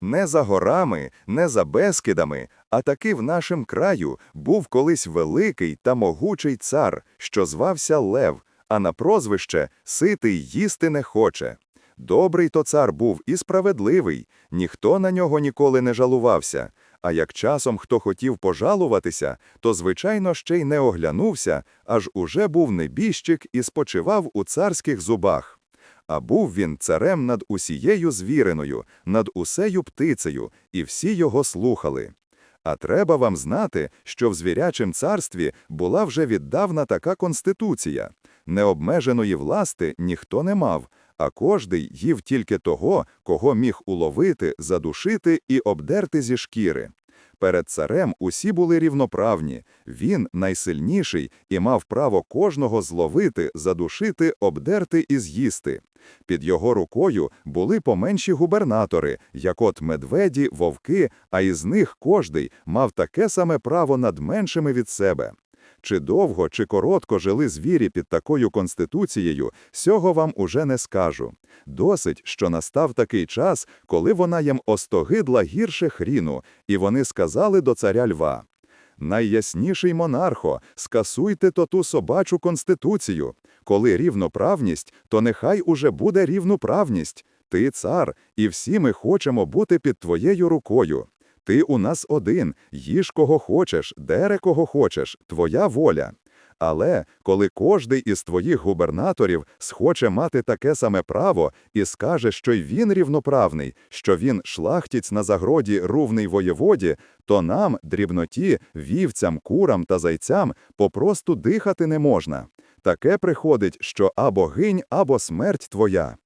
Не за горами, не за безкидами, а таки в нашим краю був колись великий та могучий цар, що звався Лев, а на прозвище ситий їсти не хоче. Добрий то цар був і справедливий, ніхто на нього ніколи не жалувався. А як часом хто хотів пожалуватися, то, звичайно, ще й не оглянувся, аж уже був небіжчик і спочивав у царських зубах. А був він царем над усією звіриною, над усею птицею, і всі його слухали. А треба вам знати, що в звірячім царстві була вже віддавна така конституція. Необмеженої власти ніхто не мав, а кожний їв тільки того, кого міг уловити, задушити і обдерти зі шкіри. Перед царем усі були рівноправні, він найсильніший і мав право кожного зловити, задушити, обдерти і з'їсти. Під його рукою були поменші губернатори, як от медведі, вовки, а із них кожний мав таке саме право над меншими від себе. Чи довго, чи коротко жили звірі під такою конституцією, сього вам уже не скажу. Досить, що настав такий час, коли вона їм остогидла гірше хріну, і вони сказали до царя льва. Найясніший монархо, скасуйте то ту собачу конституцію. Коли рівноправність, то нехай уже буде рівноправність. Ти цар, і всі ми хочемо бути під твоєю рукою. Ти у нас один, їж кого хочеш, дере кого хочеш, твоя воля. Але коли кожний із твоїх губернаторів схоче мати таке саме право і скаже, що й він рівноправний, що він шлахтіць на загроді рувний воєводі, то нам, дрібноті, вівцям, курам та зайцям попросту дихати не можна. Таке приходить, що або гинь, або смерть твоя.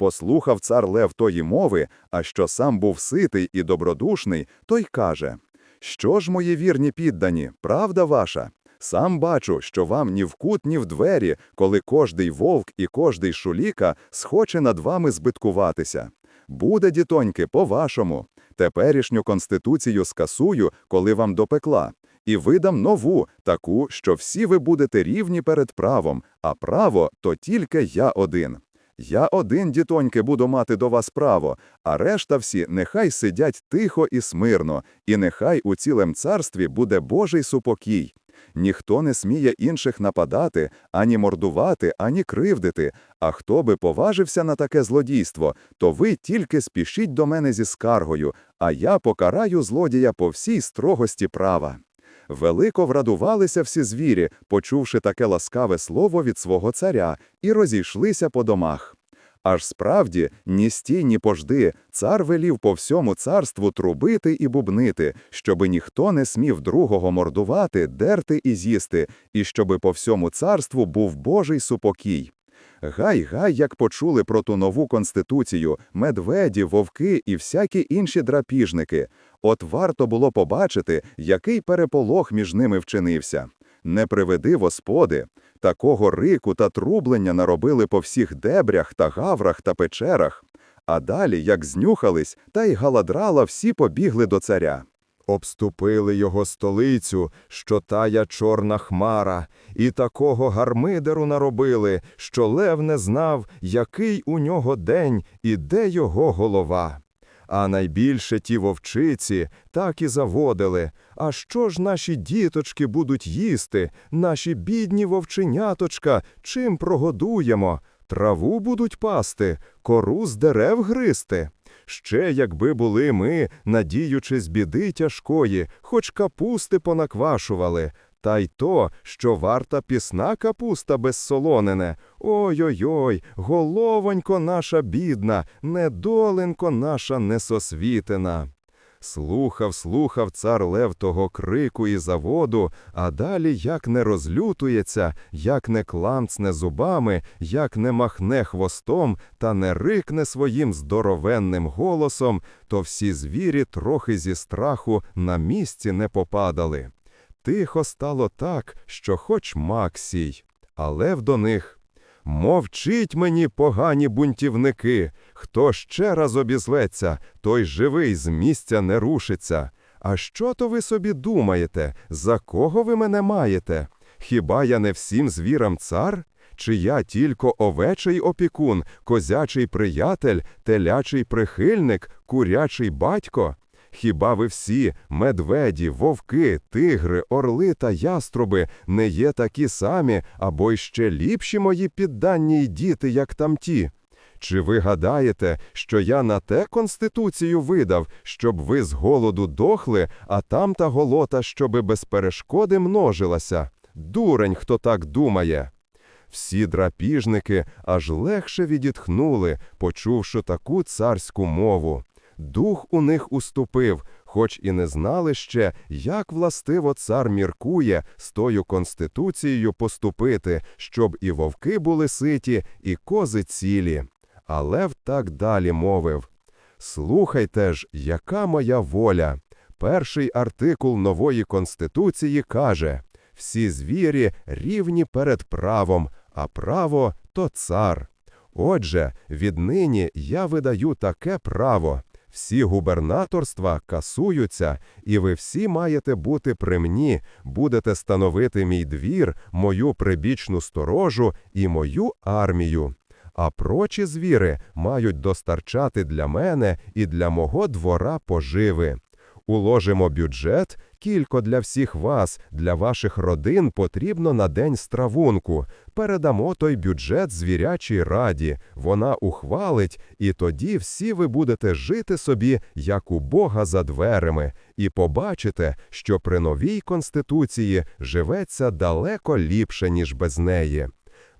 Послухав цар Лев тої мови, а що сам був ситий і добродушний, той каже: Що ж, мої вірні піддані, правда ваша? Сам бачу, що вам ні в кут, ні в двері, коли кожний вовк і кожний шуліка схоче над вами збиткуватися. Буде, дітоньки, по-вашому. Теперішню конституцію скасую, коли вам допекла, і видам нову, таку, що всі ви будете рівні перед правом, а право то тільки я один. Я один, дітоньки, буду мати до вас право, а решта всі нехай сидять тихо і смирно, і нехай у цілем царстві буде Божий супокій. Ніхто не сміє інших нападати, ані мордувати, ані кривдити. А хто би поважився на таке злодійство, то ви тільки спішіть до мене зі скаргою, а я покараю злодія по всій строгості права. Велико врадувалися всі звірі, почувши таке ласкаве слово від свого царя, і розійшлися по домах. Аж справді, ні стій, ні пожди, цар велів по всьому царству трубити і бубнити, щоби ніхто не смів другого мордувати, дерти і з'їсти, і щоби по всьому царству був Божий супокій. Гай, гай, як почули про ту нову конституцію, медведі, вовки і всякі інші драпіжники. От варто було побачити, який переполох між ними вчинився. Не приведи господи, такого рику та трублення наробили по всіх дебрях та гаврах та печерах. А далі, як знюхались, та й галадрала всі побігли до царя. Обступили його столицю, що тая чорна хмара, і такого гармидеру наробили, що лев не знав, який у нього день і де його голова. А найбільше ті вовчиці так і заводили. А що ж наші діточки будуть їсти, наші бідні вовченяточка, чим прогодуємо? Траву будуть пасти, кору з дерев гристи. Ще, якби були ми, надіючись біди тяжкої, хоч капусти понаквашували, та й то, що варта пісна капуста безсолонене. Ой-ой-ой, головонько наша бідна, недоленько наша несосвітена. Слухав, слухав цар Лев того крику і заводу, а далі як не розлютується, як не кламцне зубами, як не махне хвостом та не рикне своїм здоровенним голосом, то всі звірі трохи зі страху на місці не попадали. Тихо стало так, що хоч Максій, а лев до них. Мовчіть мені, погані бунтівники, хто ще раз обізветься, той живий з місця не рушиться. А що то ви собі думаєте, за кого ви мене маєте? Хіба я не всім звірам цар? Чи я тільки овечий опікун, козячий приятель, телячий прихильник, курячий батько? Хіба ви всі, медведі, вовки, тигри, орли та яструби, не є такі самі або й ще ліпші мої підданні й діти, як тамті? Чи ви гадаєте, що я на те конституцію видав, щоб ви з голоду дохли, а там та голота, щоби без перешкоди множилася? Дурень, хто так думає. Всі драпіжники аж легше відітхнули, почувши таку царську мову. Дух у них уступив, хоч і не знали ще, як властиво цар міркує з тою конституцією поступити, щоб і вовки були ситі, і кози цілі. А Лев так далі мовив. Слухайте ж, яка моя воля. Перший артикул нової конституції каже: всі звірі рівні перед правом, а право то цар. Отже, віднині я видаю таке право. Всі губернаторства касуються, і ви всі маєте бути при мені, будете становити мій двір, мою прибічну сторожу і мою армію. А прочі звіри мають достарчати для мене і для мого двора поживи. Уложимо бюджет, кілько для всіх вас, для ваших родин потрібно на день стравунку. Передамо той бюджет звірячій раді, вона ухвалить, і тоді всі ви будете жити собі, як у Бога за дверами, і побачите, що при новій конституції живеться далеко ліпше, ніж без неї.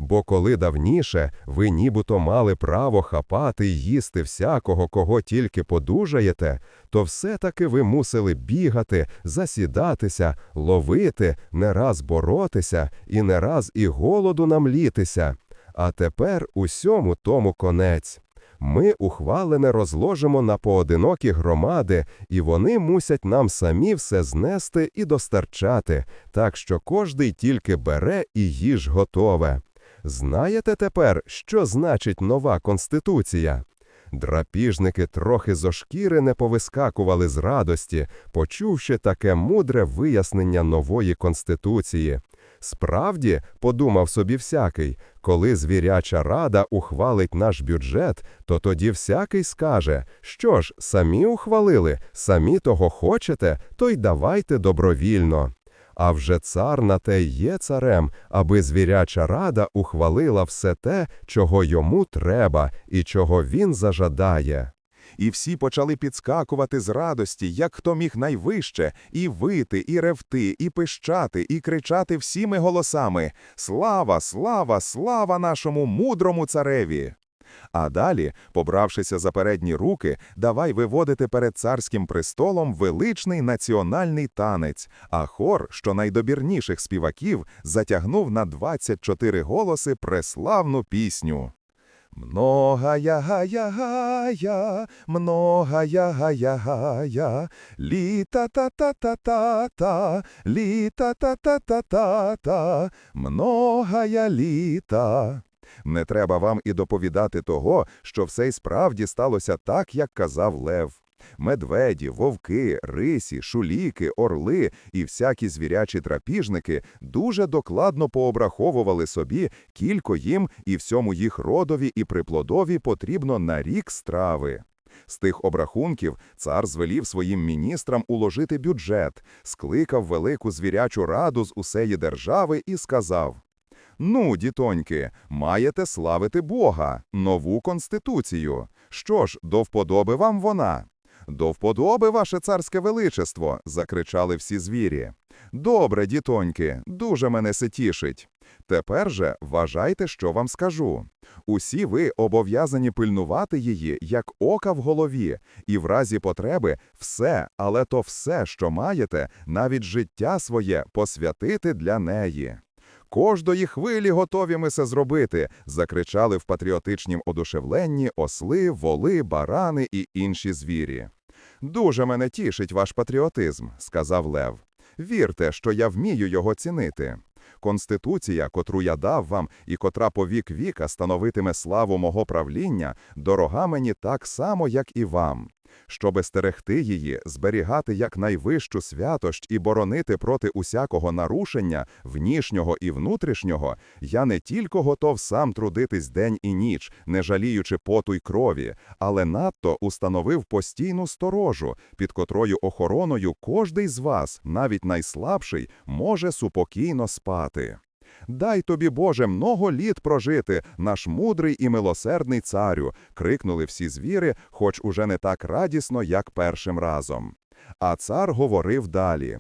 Бо коли давніше ви нібито мали право хапати й їсти всякого, кого тільки подужаєте, то все-таки ви мусили бігати, засідатися, ловити, не раз боротися і не раз і голоду намлітися. А тепер усьому тому конець. Ми ухвалене розложимо на поодинокі громади, і вони мусять нам самі все знести і достарчати, так що кожний тільки бере і їж готове. Знаєте тепер, що значить нова конституція? Драпіжники трохи зо шкіри не повискакували з радості, почувши таке мудре вияснення нової конституції. Справді, подумав собі всякий, коли звіряча рада ухвалить наш бюджет, то тоді всякий скаже, що ж, самі ухвалили, самі того хочете, то й давайте добровільно. А вже цар на те є царем, аби звіряча рада ухвалила все те, чого йому треба і чого він зажадає. І всі почали підскакувати з радості, як хто міг найвище, і вити, і ревти, і пищати, і кричати всіми голосами Слава, слава, слава нашому мудрому цареві! А далі, побравшися за передні руки, давай виводити перед царським престолом величний національний танець, а хор, що найдобірніших співаків, затягнув на 24 голоси преславну пісню. Многая гая гая, многая гая гая, літа та та та та та, літа та та та та та, многая літа. Не треба вам і доповідати того, що все й справді сталося так, як казав Лев. Медведі, вовки, рисі, шуліки, орли і всякі звірячі трапіжники дуже докладно пообраховували собі, кілько їм і всьому їх родові і приплодові потрібно на рік страви. З тих обрахунків цар звелів своїм міністрам уложити бюджет, скликав велику звірячу раду з усеї держави і сказав Ну, дітоньки, маєте славити Бога, нову конституцію. Що ж, до вподоби вам вона? До вподоби, ваше царське величество, закричали всі звірі. Добре, дітоньки, дуже мене се тішить. Тепер же вважайте, що вам скажу. Усі ви обов'язані пильнувати її, як ока в голові, і в разі потреби все, але то все, що маєте, навіть життя своє посвятити для неї. Кождої хвилі готові ми це зробити, закричали в патріотичнім одушевленні осли, воли, барани і інші звірі. Дуже мене тішить ваш патріотизм, сказав Лев. Вірте, що я вмію його цінити. Конституція, котру я дав вам і котра по вік віка становитиме славу мого правління, дорога мені так само, як і вам. Щоби стерегти її, зберігати як найвищу святощ і боронити проти усякого нарушення, внішнього і внутрішнього, я не тільки готов сам трудитись день і ніч, не жаліючи поту й крові, але надто установив постійну сторожу, під котрою охороною кожний з вас, навіть найслабший, може супокійно спати. Дай тобі, Боже, много літ прожити, наш мудрий і милосердний царю, крикнули всі звіри, хоч уже не так радісно, як першим разом. А цар говорив далі: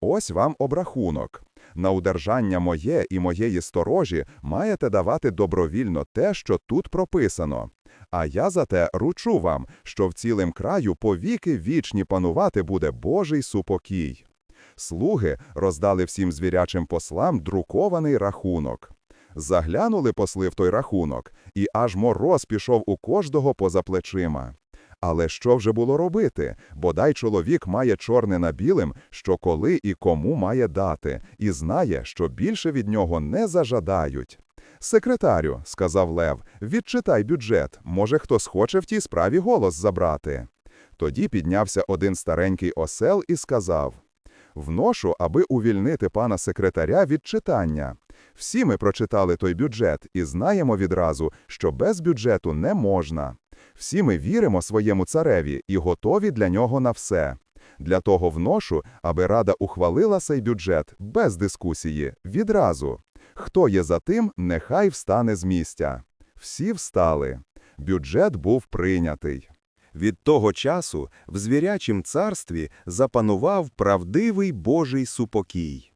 Ось вам обрахунок. На удержання моє і моєї сторожі маєте давати добровільно те, що тут прописано. А я зате ручу вам, що в цілим краю повіки вічні панувати буде Божий супокій. Слуги роздали всім звірячим послам друкований рахунок. Заглянули посли в той рахунок, і аж мороз пішов у кожного поза плечима. Але що вже було робити? Бодай чоловік має чорне на білим, що коли і кому має дати, і знає, що більше від нього не зажадають. Секретарю, сказав Лев, відчитай бюджет, може, хто схоче в тій справі голос забрати. Тоді піднявся один старенький осел і сказав: Вношу, аби увільнити пана секретаря від читання. Всі ми прочитали той бюджет і знаємо відразу, що без бюджету не можна. Всі ми віримо своєму цареві і готові для нього на все. Для того вношу, аби рада ухвалила цей бюджет без дискусії, відразу. Хто є за тим, нехай встане з місця. Всі встали. Бюджет був прийнятий. Від того часу в звірячім царстві запанував правдивий Божий супокій.